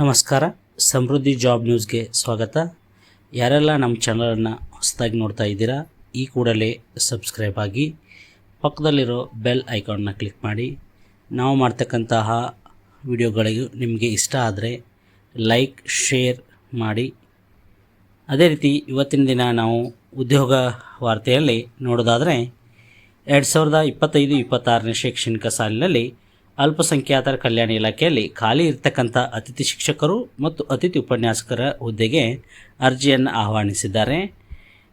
ನಮಸ್ಕಾರ. ಸಮೃದ್ಧಿ ಜಾಬ್ ನ್ಯೂಸ್ಗೆ ಸ್ವಾಗತ. ಯಾರೆಲ್ಲ ನಮ್ಮ ಚಾನಲನ್ನು ಹೊಸದಾಗಿ ನೋಡ್ತಾ ಇದ್ದೀರಾ, ಈ ಕೂಡಲೇ ಸಬ್ಸ್ಕ್ರೈಬ್ ಆಗಿ ಪಕ್ಕದಲ್ಲಿರೋ ಬೆಲ್ ಐಕಾನ್ನ ಕ್ಲಿಕ್ ಮಾಡಿ. ನಾವು ಮಾಡ್ತಕ್ಕಂತಹ ವಿಡಿಯೋಗಳಿಗೂ ನಿಮಗೆ ಇಷ್ಟ ಆದರೆ ಲೈಕ್, ಶೇರ್ ಮಾಡಿ. ಅದೇ ರೀತಿ ಇವತ್ತಿನ ದಿನ ನಾವು ಉದ್ಯೋಗ ವಾರ್ತೆಯಲ್ಲಿ ನೋಡೋದಾದರೆ, ಎರಡು ಸಾವಿರದ ಇಪ್ಪತ್ತೈದು, ಇಪ್ಪತ್ತಾರನೇ ಶೈಕ್ಷಣಿಕ ಸಾಲಿನಲ್ಲಿ ಅಲ್ಪಸಂಖ್ಯಾತರ ಕಲ್ಯಾಣ ಇಲಾಖೆಯಲ್ಲಿ ಖಾಲಿ ಇರತಕ್ಕಂಥ ಅತಿಥಿ ಶಿಕ್ಷಕರು ಮತ್ತು ಅತಿಥಿ ಉಪನ್ಯಾಸಕರ ಹುದ್ದೆಗೆ ಅರ್ಜಿಯನ್ನು ಆಹ್ವಾನಿಸಿದ್ದಾರೆ.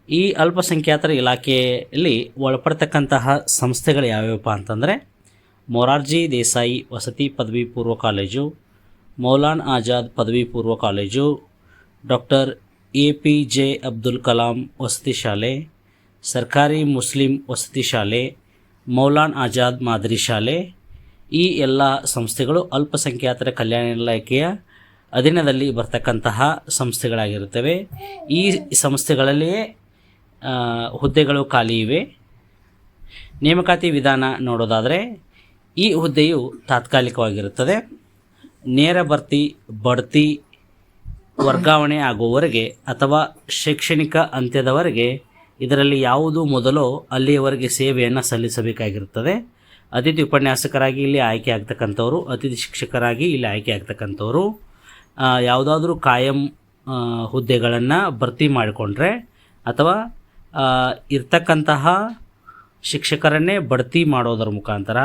ಈ ಅಲ್ಪಸಂಖ್ಯಾತರ ಇಲಾಖೆಯಲ್ಲಿ ಒಳಪಡ್ತಕ್ಕಂತಹ ಸಂಸ್ಥೆಗಳು ಯಾವ್ಯಾವಪ್ಪ ಅಂತಂದರೆ, ಮೊರಾರ್ಜಿ ದೇಸಾಯಿ ವಸತಿ ಪದವಿ ಪೂರ್ವ ಕಾಲೇಜು, ಮೌಲಾನ್ ಆಜಾದ್ ಪದವಿ ಪೂರ್ವ college, doctor A P J Abdul Kalam ವಸತಿ ಶಾಲೆ, ಸರ್ಕಾರಿ ಮುಸ್ಲಿಂ ವಸತಿ ಶಾಲೆ, ಮೌಲಾನ್ ಆಜಾದ್ ಮಾದರಿ ಶಾಲೆ ಈ ಎಲ್ಲ ಸಂಸ್ಥೆಗಳು ಅಲ್ಪಸಂಖ್ಯಾತರ ಕಲ್ಯಾಣ ಇಲಾಖೆಯ ಅಧೀನದಲ್ಲಿ ಬರ್ತಕ್ಕಂತಹ ಸಂಸ್ಥೆಗಳಾಗಿರುತ್ತವೆ. ಈ ಸಂಸ್ಥೆಗಳಲ್ಲಿಯೇ ಹುದ್ದೆಗಳು ಖಾಲಿ ಇವೆ. ನೇಮಕಾತಿ ವಿಧಾನ ನೋಡೋದಾದರೆ, ಈ ಹುದ್ದೆಯು ತಾತ್ಕಾಲಿಕವಾಗಿರುತ್ತದೆ. ನೇರ ಭರ್ತಿ, ಬಡ್ತಿ, ವರ್ಗಾವಣೆ ಆಗುವವರೆಗೆ ಅಥವಾ ಶೈಕ್ಷಣಿಕ ಅಂತ್ಯದವರೆಗೆ ಇದರಲ್ಲಿ ಯಾವುದು ಮೊದಲೋ ಅಲ್ಲಿಯವರೆಗೆ ಸೇವೆಯನ್ನು ಸಲ್ಲಿಸಬೇಕಾಗಿರುತ್ತದೆ. ಅತಿಥಿ ಉಪನ್ಯಾಸಕರಾಗಿ ಇಲ್ಲಿ ಆಯ್ಕೆ ಆಗ್ತಕ್ಕಂಥವ್ರು, ಅತಿಥಿ ಶಿಕ್ಷಕರಾಗಿ ಇಲ್ಲಿ ಆಯ್ಕೆ ಆಗ್ತಕ್ಕಂಥವ್ರು. ಯಾವುದಾದ್ರೂ ಕಾಯಂ ಹುದ್ದೆಗಳನ್ನು ಭರ್ತಿ ಮಾಡಿಕೊಂಡ್ರೆ ಅಥವಾ ಇರ್ತಕ್ಕಂತಹ ಶಿಕ್ಷಕರನ್ನೇ ಬಡ್ತಿ ಮಾಡೋದರ ಮುಖಾಂತರ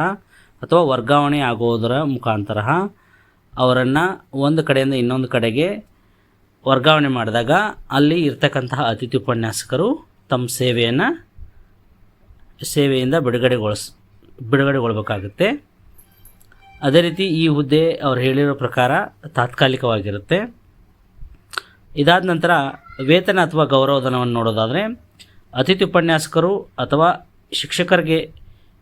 ಅಥವಾ ವರ್ಗಾವಣೆ ಆಗೋದರ ಮುಖಾಂತರ ಅವರನ್ನು ಒಂದು ಕಡೆಯಿಂದ ಇನ್ನೊಂದು ಕಡೆಗೆ ವರ್ಗಾವಣೆ ಮಾಡಿದಾಗ ಅಲ್ಲಿ ಇರ್ತಕ್ಕಂತಹ ಅತಿಥಿ ಉಪನ್ಯಾಸಕರು ತಮ್ಮ ಸೇವೆಯನ್ನು, ಸೇವೆಯಿಂದ ಬಿಡುಗಡೆಗೊಳಿಸ್ ಬಿಡುಗಡೆಗೊಳ್ಬೇಕಾಗುತ್ತೆ. ಅದೇ ರೀತಿ ಈ ಹುದ್ದೆ ಅವ್ರು ಹೇಳಿರೋ ಪ್ರಕಾರ ತಾತ್ಕಾಲಿಕವಾಗಿರುತ್ತೆ. ಇದಾದ ನಂತರ ವೇತನ ಅಥವಾ ಗೌರವಧನವನ್ನು ನೋಡೋದಾದರೆ ಅತಿಥಿ ಉಪನ್ಯಾಸಕರು ಅಥವಾ ಶಿಕ್ಷಕರಿಗೆ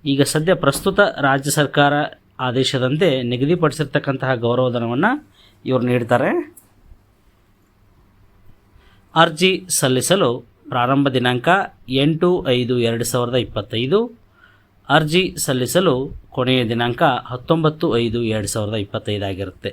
ಈಗ ಸದ್ಯ ಪ್ರಸ್ತುತ ರಾಜ್ಯ ಸರ್ಕಾರ ಆದೇಶದಂತೆ ನಿಗದಿಪಡಿಸಿರ್ತಕ್ಕಂತಹ ಗೌರವಧನವನ್ನು ಇವರು ನೀಡ್ತಾರೆ. ಅರ್ಜಿ ಸಲ್ಲಿಸಲು ಪ್ರಾರಂಭ ದಿನಾಂಕ ಎಂಟು ಐದು ಎರಡು ಸಾವಿರದ ಇಪ್ಪತ್ತೈದು. ಅರ್ಜಿ ಸಲ್ಲಿಸಲು ಕೊನೆಯ ದಿನಾಂಕ ಹತ್ತೊಂಬತ್ತು ಐದು ಎರಡು ಸಾವಿರದ ಇಪ್ಪತ್ತೈದು ಆಗಿರುತ್ತೆ.